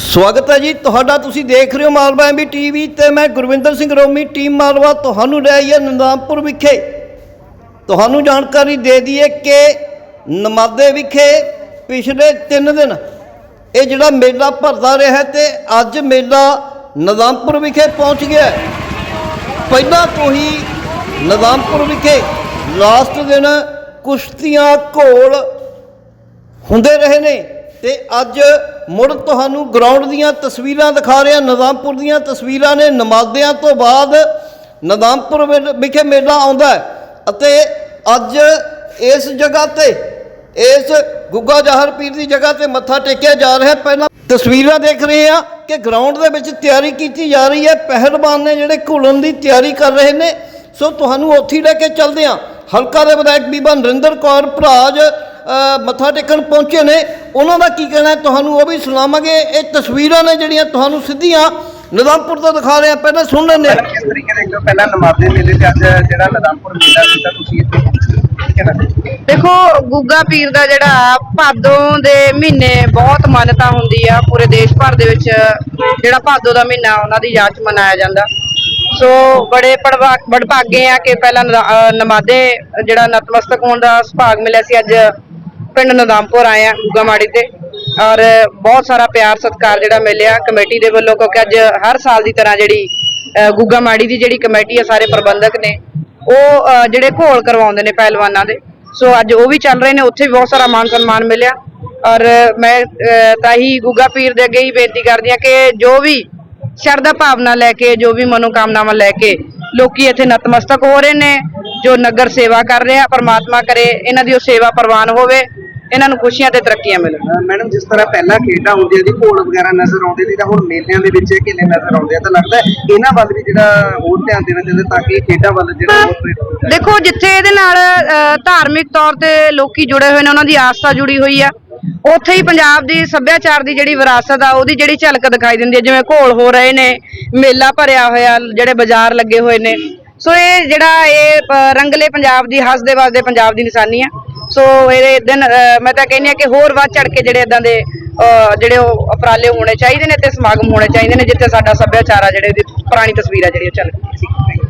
ਸਵਾਗਤ ਹੈ ਜੀ। ਤੁਹਾਡਾ ਤੁਸੀਂ ਦੇਖ ਰਹੇ ਹੋ ਮਾਲਵਾ ਐਮਬੀ ਟੀਵੀ ਤੇ ਮੈਂ ਗੁਰਵਿੰਦਰ ਸਿੰਘ ਰੋਮੀ, ਟੀਮ ਮਾਲਵਾ ਤੁਹਾਨੂੰ ਲੈ ਆਈ ਹੈ ਨੰਦਾਮਪੁਰ ਵਿਖੇ। ਤੁਹਾਨੂੰ ਜਾਣਕਾਰੀ ਦੇ ਦਈਏ ਕਿ ਨਮਾਦੇ ਵਿਖੇ ਪਿਛਲੇ 3 ਦਿਨ ਇਹ ਜਿਹੜਾ ਮੇਲਾ ਭਰਦਾ ਰਿਹਾ ਹੈ ਤੇ ਅੱਜ ਮੇਲਾ ਨਦਾਮਪੁਰ ਵਿਖੇ ਪਹੁੰਚ ਗਿਆ ਪਹਿਲਾਂ ਤੋਂ ਹੀ ਨਦਾਮਪੁਰ ਵਿਖੇ ਲਾਸਟ ਦਿਨ ਕੁਸ਼ਤੀਆਂ ਘੋਲ ਹੁੰਦੇ ਰਹੇ ਨੇ। ਤੇ ਅੱਜ ਮੁੜ ਤੁਹਾਨੂੰ ਗਰਾਊਂਡ ਦੀਆਂ ਤਸਵੀਰਾਂ ਦਿਖਾ ਰਿਹਾ, ਨਿਜ਼ਾਮਪੁਰ ਦੀਆਂ ਤਸਵੀਰਾਂ ਨੇ, ਨਮਾਜ਼ਿਆਂ ਤੋਂ ਬਾਅਦ ਨਿਜ਼ਾਮਪੁਰ ਵਿਲ- ਵਿਖੇ ਮੇਲਾ ਆਉਂਦਾ ਅਤੇ ਅੱਜ ਇਸ ਜਗ੍ਹਾ ਤੇ, ਇਸ ਗੁੱਗਾ ਜਾਹਰ ਪੀਰ ਦੀ ਜਗ੍ਹਾ ਤੇ ਮੱਥਾ ਟੇਕਿਆ ਜਾ ਰਿਹਾ ਪਹਿਲਾਂ ਤਸਵੀਰਾਂ ਦੇਖ ਰਹੇ ਆ ਕਿ ਗਰਾਊਂਡ ਦੇ ਵਿੱਚ ਤਿਆਰੀ ਕੀਤੀ ਜਾ ਰਹੀ ਹੈ। ਪਹਿਲਵਾਨ ਨੇ ਜਿਹੜੇ ਘੁਲਣ ਦੀ ਤਿਆਰੀ ਕਰ ਰਹੇ ਨੇ, ਸੋ ਤੁਹਾਨੂੰ ਉੱਥੇ ਲੈ ਕੇ ਚੱਲਦੇ ਹਾਂ। ਹਲਕਾ ਦੇ ਵਿਧਾਇਕ ਬੀਬਾ ਨਰਿੰਦਰ ਕੌਰ ਭਰਾਜ ਮੱਥਾ ਟੇਕਣ ਪਹੁੰਚੇ ਨੇ। ਉਹਨਾਂ ਦਾ ਕੀ ਕਹਿਣਾ ਤੁਹਾਨੂੰ ਉਹ ਵੀ ਸੁਣਾਵਾਂਗੇ। ਇਹ ਤਸਵੀਰਾਂ ਨੇ ਜਿਹੜੀਆਂ ਤੁਹਾਨੂੰ ਸਿੱਧੀਆਂ ਨਿਜ਼ਾਮਪੁਰ ਤੋਂ ਦਿਖਾ ਰਹੇ ਆ। ਪਹਿਲਾਂ ਸੁਣ ਲੈਂਦੇ ਹਾਂ। ਕਿਸ ਤਰੀਕੇ ਦੇਖਦੇ ਹੋ? ਪਹਿਲਾਂ ਨਮਾਜ਼ੇ ਮੇਲੇ ਤੇ ਅੱਜ ਜਿਹੜਾ ਨਦਾਮਪੁਰ ਮੇਲਾ ਸੀਗਾ ਤੁਸੀਂ ਇੱਥੇ ਪਹੁੰਚੇ। ਕੀ ਕਹਿਣਾ ਚਾਹੁੰਦੇ ਹੋ? ਦੇਖੋ ਗੁੱਗਾ ਪੀਰ ਦਾ ਜਿਹੜਾ ਭਾਦੋਂ ਦੇ ਮਹੀਨੇ ਬਹੁਤ ਮਾਨਤਾ ਹੁੰਦੀ ਆ। ਪੂਰੇ ਦੇਸ਼ ਭਰ ਦੇ ਵਿੱਚ ਜਿਹੜਾ ਭਾਦੋਂ ਦਾ ਮਹੀਨਾ ਉਹਨਾਂ ਦੀ ਯਾਦ 'ਚ ਮਨਾਇਆ ਜਾਂਦਾ। ਸੋ ਬੜੇ ਵਡਭਾਗੇ ਆ ਕਿ ਪਹਿਲਾਂ ਨਮਾਦੇ ਜਿਹੜਾ ਨਤਮਸਤਕ ਹੋਣ ਦਾ ਸੁਭਾਗ ਮਿਲਿਆ ਸੀ। ਅੱਜ ਪਿੰਡ ਨਦਾਮਪੁਰ ਆਏ ਆ ਗੁੱਗਾ ਮਾੜੀ ਤੇ ਔਰ ਬਹੁਤ ਸਾਰਾ ਪਿਆਰ ਸਤਿਕਾਰ ਜਿਹੜਾ ਮਿਲਿਆ ਕਮੇਟੀ ਦੇ ਵੱਲੋਂ ਕਿਉਂਕਿ ਅੱਜ ਹਰ ਸਾਲ ਦੀ ਤਰ੍ਹਾਂ ਜਿਹੜੀ ਅਹ ਗੁੱਗਾ ਮਾੜੀ ਦੀ ਜਿਹੜੀ ਕਮੇਟੀ ਆ, ਸਾਰੇ ਪ੍ਰਬੰਧਕ ਨੇ, ਉਹ ਜਿਹੜੇ ਘੋਲ ਕਰਵਾਉਂਦੇ ਨੇ ਪਹਿਲਵਾਨਾਂ ਦੇ। ਸੋ ਅੱਜ ਉਹ ਵੀ ਚੱਲ ਰਹੇ ਨੇ, ਉੱਥੇ ਵੀ ਬਹੁਤ ਸਾਰਾ ਮਾਨ ਸਨਮਾਨ ਮਿਲਿਆ। ਔਰ ਮੈਂ ਤਾਂ ਹੀ ਗੁੱਗਾ ਪੀਰ ਦੇ ਅੱਗੇ ਹੀ ਬੇਨਤੀ ਕਰਦੀ ਹਾਂ ਕਿ ਜੋ ਵੀ ਸ਼ਰਧਾ ਭਾਵਨਾ ਲੈ ਕੇ, ਜੋ ਵੀ ਮਨੋਕਾਮਨਾਵਾਂ ਲੈ ਕੇ ਲੋਕੀ ਇੱਥੇ ਨਤਮਸਤਕ ਹੋ ਰਹੇ ਨੇ, ਜੋ ਨਗਰ ਸੇਵਾ ਕਰ ਰਿਹਾ, ਪਰਮਾਤਮਾ ਕਰੇ, ਇਹਨਾਂ ਦੀ ਉਹ ਸੇਵਾ ਪ੍ਰਵਾਨ ਹੋਵੇ। ਇਹਨਾਂ ਨੂੰ ਖੁਸ਼ੀਆਂ ਤੇ ਤਰੱਕੀਆਂ ਮਿਲਣ। ਮੈਡਮ ਜਿਸ ਤਰ੍ਹਾਂ ਪਹਿਲਾਂ ਖੇਡਾਂ ਹੁੰਦੀਆਂ ਸੀ ਘੋੜ ਵਗੈਰਾ ਨਜ਼ਰ ਆਉਂਦੇ ਸੀ ਤਾਂ ਹੁਣ ਮੇਲਿਆਂ ਦੇ ਵਿੱਚ ਇਹ ਕਿਲੇ ਨਜ਼ਰ ਆਉਂਦੇ ਆ। ਤਾਂ ਲੱਗਦਾ ਇਹਨਾਂ ਵੱਲ ਵੀ ਜਿਹੜਾ ਹੋਰ ਧਿਆਨ ਦੇਣਾ ਚਾਹੀਦਾ ਤਾਂ ਕਿ ਖੇਡਾਂ ਵੱਲ ਜਿਹੜਾ ਹੋਰ ਪ੍ਰੇਰਿਤ ਹੋ। ਦੇਖੋ ਜਿੱਥੇ ਇਹਦੇ ਨਾਲ ਧਾਰਮਿਕ ਤੌਰ ਤੇ ਲੋਕੀ ਜੁੜੇ ਹੋਏ ਨੇ ਉਹਨਾਂ ਦੀ ਆਸਥਾ ਜੁੜੀ ਹੋਈ ਆ। ਉੱਥੇ ਹੀ ਪੰਜਾਬ ਦੀ ਸੱਭਿਆਚਾਰ ਦੀ ਜਿਹੜੀ ਵਿਰਾਸਤ ਆ ਉਹਦੀ ਜਿਹੜੀ ਝਲਕ ਦਿਖਾਈ ਦਿੰਦੀ ਹੈ ਜਿਵੇਂ ਘੋਲ ਹੋ ਰਹੇ ਨੇ ਮੇਲਾ ਭਰਿਆ ਹੋਇਆ ਜਿਹੜੇ ਬਾਜ਼ਾਰ ਲੱਗੇ ਹੋਏ ਨੇ। ਸੋ ਇਹ ਜਿਹੜਾ ਇਹ ਰੰਗਲੇ ਪੰਜਾਬ ਦੀ ਹੱਸਦੇ ਵਸਦੇ ਪੰਜਾਬ ਦੀ ਨਿਸ਼ਾਨੀ ਆ। ਸੋ ਇਹਦੇ ਦਿਨ ਅਹ, ਮੈਂ ਤਾਂ ਕਹਿੰਦੀ ਆ ਕਿ ਹੋਰ ਵੱਧ ਚੜ ਕੇ ਜਿਹੜੇ ਇਦਾਂ ਦੇ ਅਹ, ਜਿਹੜੇ ਉਹ ਉਪਰਾਲੇ ਹੋਣੇ ਚਾਹੀਦੇ ਨੇ ਤੇ ਸਮਾਗਮ ਹੋਣੇ ਚਾਹੀਦੇ ਨੇ ਜਿੱਥੇ ਸਾਡਾ ਸੱਭਿਆਚਾਰ ਆ ਜਿਹੜੇ ਉਹਦੀ ਪੁਰਾਣੀ ਤਸਵੀਰ ਆ ਜਿਹੜੀ ਉਹ ਚੱਲ ਹੈ